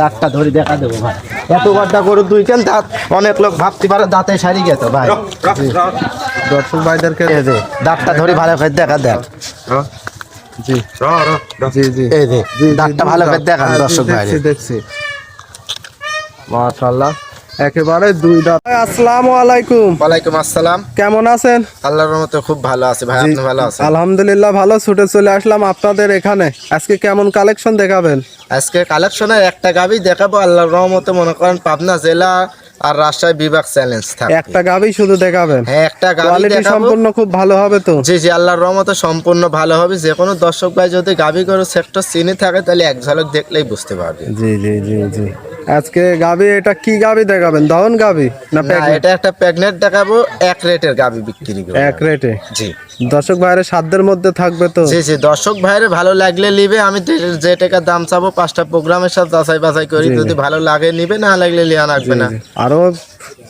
দাঁতটা ধরে দেখা দেবো ভাই। এত গড্ডা গরু দুই কেন দাঁত? অনেক লোক ভাবতে পারে দাঁতে সারি গেছে ভাই। দর্শক ভাইদেরকে দাঁতটা ধরে ভালো করে দেখা দেন। জি। জি জি। এই যে দাঁতটা ভালো করে দেখান। দর্শক ভাই দেখছি দেখছি। মাশাআল্লাহ। একেবারে দুই দাঁত। আসসালামু আলাইকুম। ওয়ালাইকুম আসসালাম। কেমন আছেন? আল্লাহর মতো খুব ভালো আছে ভাই আপনি ভালো আছেন? আলহামদুলিল্লাহ ভালো ছুটে চলে আসলাম আপনাদের এখানে। আজকে কেমন কালেকশন দেখাবেন? আজকে কালেকশনের একটা গাবি দেখাবো আল্লাহর রহমতে মনে করেন পাবনা জেলা আর রাজশাহী বিভাগ চ্যালেঞ্জ থাকে একটা গাবি শুধু দেখাবেন? হ্যাঁ একটা গাবি কোয়ালিটি সম্পূর্ণ খুব ভালো হবে তো? জি জি আল্লাহর রহমতে সম্পূর্ণ ভালো হবে। যে কোনো দর্শক ভাই যদি গাবি করে সেক্টর চিনে থাকে তাহলে এক ঝলক দেখলেই বুঝতে পারবে। জি জি জি জি। আজকে গাবি এটা কি গাবি দেখাবেন দহন গাবি না এটা একটা প্রেগনেন্ট দেখাবো এক রেটের গাবি বিক্রি করব এক রেটে? জি। দর্শক ভাইয়ের সাধ্যের মধ্যে থাকবে তো? জি জি দর্শক ভাইরে ভালো লাগলে নিবে আমি যে- যে টাকা দাম চাবো পাঁচটা প্রোগ্রামের সাথে যাচাই বাছাই করি যদি ভালো লাগে নিবে না লাগলে লিয়া রাখবে না। আরও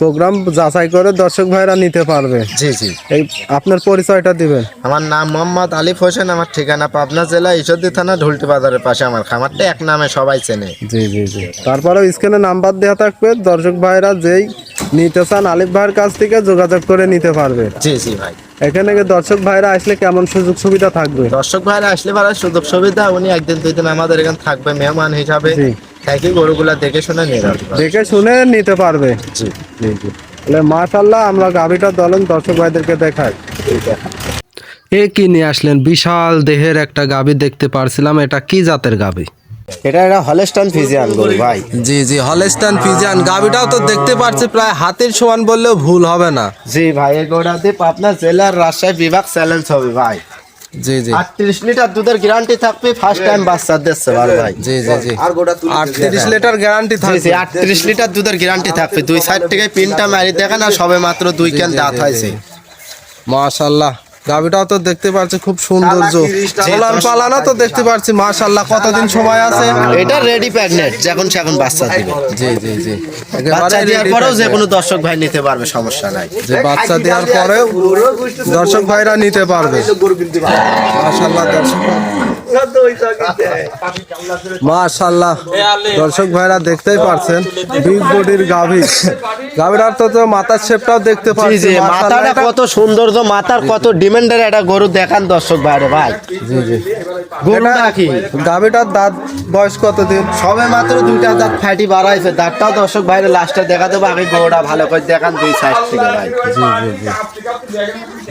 প্রোগ্রাম যাচাই করে দর্শক ভাইরা নিতে পারবে। জি জি। এই আপনার পরিচয়টা দিবেন। আমার নাম মোহাম্মদ আলিফ হোসেন আমার ঠিকানা পাবনা জেলা ঈশ্বরদী থানা ঢুলটি বাজারের পাশে আমার খামারটা এক নামে সবাই চেনে। জি জি জি। তারপরে স্ক্রিনে নাম্বার দেওয়া থাকবে দর্শক ভাইরা যেই নিতে চান আলিফ ভাইয়ের কাছ থেকে যোগাযোগ করে নিতে পারবে। জি জি ভাই। এখানে দর্শক ভাইরা আসলে কেমন সুযোগ সুবিধা থাকবে? দর্শক ভাইরা আসলে ভাড়া সুযোগ সুবিধা উনি একদিন দুই দিন আমাদের এখানে থাকবে মেহমান হিসাবে। থাকি গরুগুলা দেখে শুনে নিয়ে দেখে শুনে নিতে পারবে। জি জি জি। তাহলে মাশাল্লাহ আমরা গাভিটা দলেন দর্শক ভাইদেরকে দেখাই। এ কি নিয়ে আসলেন? বিশাল দেহের একটা গাভি দেখতে পারছিলাম। এটা কি জাতের গাভি? এটা একটা হলেস্টান ফিজিয়ান গরু ভাই। জি জি হলেস্টান ফিজিয়ান। তো দেখতে পাচ্ছি প্রায় হাতের সমান বললেও ভুল হবে না। জি ভাই এই গরুটাতে পাবনা জেলার রাজশাহী বিভাগ চ্যালেঞ্জ হবে ভাই। জি জি। আটত্রিশ লিটার দুধের গ্যারান্টি থাকবে ফার্স্ট টাইম বাচ্চা দিচ্ছে ভালো ভাই। জি জি জি। আটত্রিশ লিটার গ্যারান্টি থাকবে। জি লিটার দুধের গ্যারান্টি থাকবে। দুই সাইড থেকে পিনটা মারি দেখেন আর সবে মাত্র দুই ক্যান দাঁত হয়েছে। মাশাল্লাহ। গাভিটাও তো দেখতে পাচ্ছি খুব সৌন্দর্য। পালান পালানো তো দেখতে পাচ্ছি মাসাল্লাহ কতদিন সময় আছে? এটা রেডি প্যাগনেট যখন সেখন বাচ্চা দিবে। জি জি জি। বাচ্চা দেওয়ার পরেও যে কোনো দর্শক ভাই নিতে পারবে সমস্যা নাই। যে বাচ্চা দেওয়ার পরেও দর্শক ভাইরা নিতে পারবে। দর্শক মাশাল্লাহ দর্শক ভাইরা দেখতেই পারছেন বিগ বডির গাভী। গাভীর তো তো মাথার শেপটাও দেখতে পাচ্ছি মাথাটা কত সৌন্দর্য মাথার কত ডিমান্ডের একটা গরু দেখান দর্শক ভাইরে ভাই। জি জি। গাভীটার দাঁত বয়স কতদিন? সবে মাত্র দুইটা দাঁত ফ্যাটি বাড়াইছে দাঁতটাও দর্শক ভাইরে লাস্টে দেখা দেবো আগে গরুটা ভালো করে দেখান দুই সাইড থেকে ভাই। জি জি জি।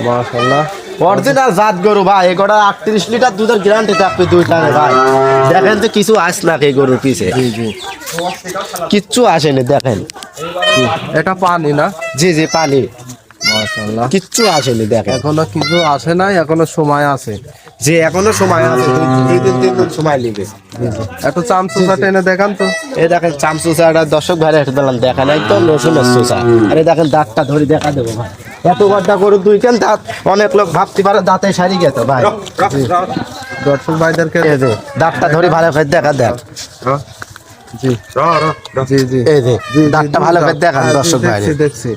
মাশাল্লাহ অরিজিনাল জাত গরু ভাই এগুলো আটত্রিশ লিটার দুধের গ্যারান্টি থাকবে দুই টানে ভাই। দেখেন তো কিছু আস না এই গরুর পিছে। কিচ্ছু আসেনি দেখেন। এটা পানি না? জি জি পানি। কিচ্ছু আসেনি দেখেন। এখনও কিছু আসে নাই এখনও সময় আছে। যে এখনও সময় আছে। দুই- দুই দিন তিন দিন সময় লিবে একটু চামচুচা টেনে দেখান তো। এই দেখেন চামচুচা একটা দর্শক ভাইরে একটা দিলাম দেখেন একদম রসুনের চুচা। আরে দেখেন দাঁতটা ধরে দেখা দেবো ভাই। এত গরু দুই কেন? দাঁত অনেক লোক ভাবতে পারে দাঁতে সারি গেছে ভাই। দর্শক ভাইদেরকে এই যে দাঁতটা ধরে ভালো করে দেখা দেন। জি। জি জি। এই যে জি, জি, দাঁতটা ভালো করে দেখান জি, দর্শক দেখছি দেখছি।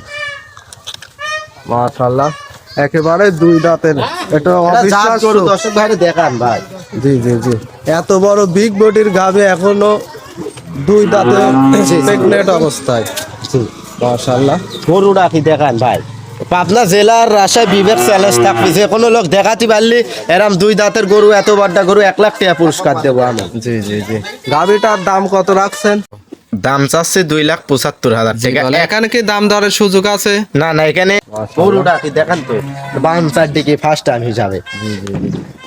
মাশাআল্লাহ। একেবারে দুই দাঁতের এটা এটা গরু দর্শক ভাইরে দেখান ভাই। জি জি জি। এত বড় বিগ বডির গাবে এখনও দুই দাঁতে প্রেগনেন্ট অবস্থায়। মাশাআল্লাহ। গরুটা কি দেখান ভাই? পাবনা জেলার রাজশাহী বিবেক চ্যালেঞ্জ থাকবে যে কোনো লোক দেখাতে পারলি এরম দুই দাঁতের গরু এত বড়টা গরু এক লাখ টাকা পুরস্কার দেবো আমি জি জি জি। গাবিটার দাম কত রাখছেন? দাম চাচ্ছে দুই লাখ পঁচাত্তর হাজার টাকা। এখানে কি দাম দরের সুযোগ আছে? না না এখানে গরুটা কি দেখান তো। বাম চারদিকে ফার্স্ট টাইম হিসাবে।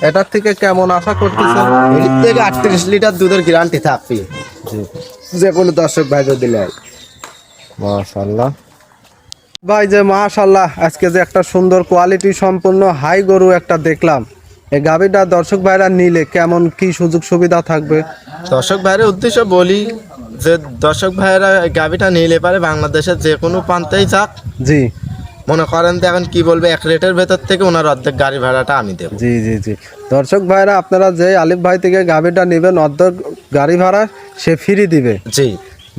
এটার থেকে কেমন আশা করতেছেন? এর থেকে আটত্রিশ লিটার দুধের গ্যারান্টি থাকবে। যে কোনো দর্শক ভাই দিলে নেয়। মাশাআল্লাহ। ভাই যে মাশাআল্লাহ আজকে যে একটা সুন্দর কোয়ালিটি সম্পূর্ণ হাই গরু একটা দেখলাম। এই গাবিটা দর্শক ভাইরা নিলে কেমন কি সুযোগ সুবিধা থাকবে? দর্শক ভাইয়ের উদ্দেশ্য বলি যে দর্শক ভাইয়েরা গাভিটা নিলে পারে বাংলাদেশের যে কোনো প্রান্তেই যাক। জি। মনে করেন তো এখন কি বলবে এক রেটের ভেতর থেকে ওনার অর্ধেক গাড়ি ভাড়াটা আমি দেবো। জি জি জি। দর্শক ভাইরা আপনারা যে আলিফ ভাই থেকে গাবিটা নেবেন অর্ধেক গাড়ি ভাড়া সে ফ্রি দিবে। জি।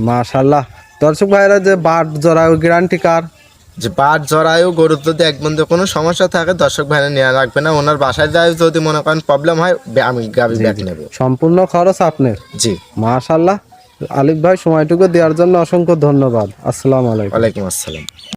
মাশাআল্লাহ। দর্শক ভাইরা যে বাট জোড়া গ্যারান্টি কার যে বাট জরায়ু গরুর যদি এক বন্ধু কোনো সমস্যা থাকে দর্শক ভাইরা নেওয়া রাখবে না। ওনার বাসায় যায় যদি মনে করেন প্রবলেম হয় আমি গাড়ি ব্যাগ নেব। সম্পূর্ণ খরচ আপনার। জি। মাশাআল্লাহ আলিফ ভাই সময়টুকু দেওয়ার জন্য অসংখ্য ধন্যবাদ। আসসালামু আলাইকুম। ওয়ালাইকুম আসসালাম।